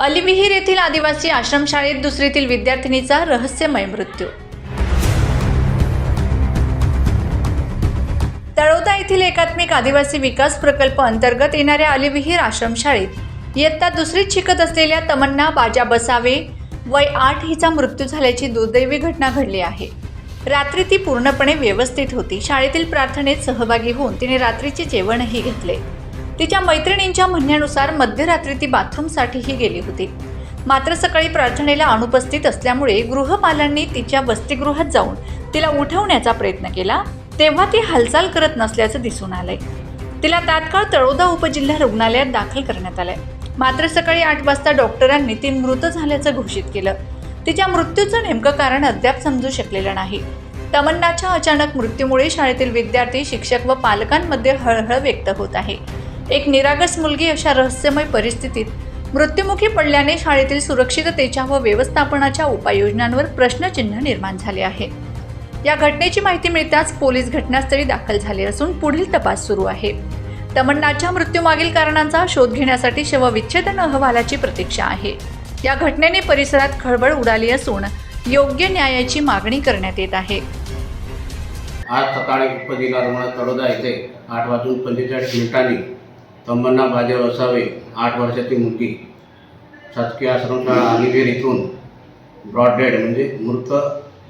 अलिविहीर येथील आदिवासी आश्रमशाळेत दुसरीतील विद्यार्थिनीचा रहस्यमय मृत्यू. तळोदा येथील एकात्मिक आदिवासी विकास प्रकल्प अंतर्गत येणाऱ्या अलिविहीर आश्रमशाळेत इयत्ता दुसरीत शिकत असलेल्या तमन्ना बाजा बसावे वय आठ हिचा मृत्यू झाल्याची दुर्दैवी घटना घडली आहे. रात्री ती पूर्णपणे व्यवस्थित होती. शाळेतील प्रार्थनेत सहभागी होऊन तिने रात्रीचे जेवणही घेतले. तिच्या मैत्रिणींच्या म्हणण्यानुसार मध्यरात्री ती बाथरूमसाठीही गेली होती. मात्र सकाळी प्रार्थनेला अनुपस्थित असल्यामुळे गृहपालांनी तिच्या वसतिगृहात जाऊन तिला उठवण्याचा प्रयत्न केला तेव्हा ती हालचाल करत नसल्याचं दिसून आलंय. तिला तात्काळ तळोदा उपजिल्हा रुग्णालयात दाखल करण्यात आलंय. मात्र सकाळी आठ वाजता डॉक्टरांनी ती मृत झाल्याचं घोषित केलं. तिच्या मृत्यूचं नेमकं कारण अद्याप समजू शकलेलं नाही. तमन्नाच्या अचानक मृत्यूमुळे शाळेतील विद्यार्थी शिक्षक व पालकांमध्ये हळहळ व्यक्त होत आहे. एक निरागस मुलगी अशा रहस्यमय परिस्थितीत मृत्युमुखी पडल्याने शाळेतील सुरक्षिततेच्या व व्यवस्थापनाच्या उपाययोजनांवर प्रश्नचिन्ह निर्माण झाले आहे. या घटनेची माहिती मिळताच पोलीस घटनास्थळी दाखल झाले असून पुढील तपास सुरू आहे. तमन्नाच्या मृत्यूमागील कारणांचा शोध घेण्यासाठी शवविच्छेदन अहवालाची प्रतीक्षा आहे. या घटनेने परिसरात खळबळ उडाली असून योग्य न्यायाची मागणी करण्यात येत आहे. आज सकाळी उपजिल्हा रुग्ण तळोदा येथे आठ वाजून पंचेचाळीस मिनिटांनी तमन्ना बाजे वसावे आठ वर्षाची मुलगी. शासकीय आश्रमशाळा अलिवेर इथून ब्रॉडडेड म्हणजे मृत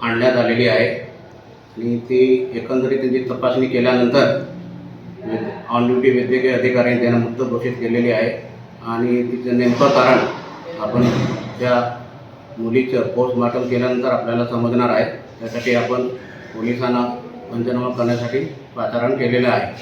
आणण्यात आलेली आहे. आणि ती एकंदरीत त्यांची तपासणी केल्यानंतर ऑन ड्युटी वैद्यकीय अधिकाऱ्यांनी त्यांना मृत घोषित केलेली आहे. आणि तिचं नेमकं कारण आपण त्या मुलीचं पोस्टमार्टम केल्यानंतर आपल्याला समजणार आहे. त्यासाठी आपण पोलिसांना पंचनामा करण्यासाठी पाचारण केलेलं आहे.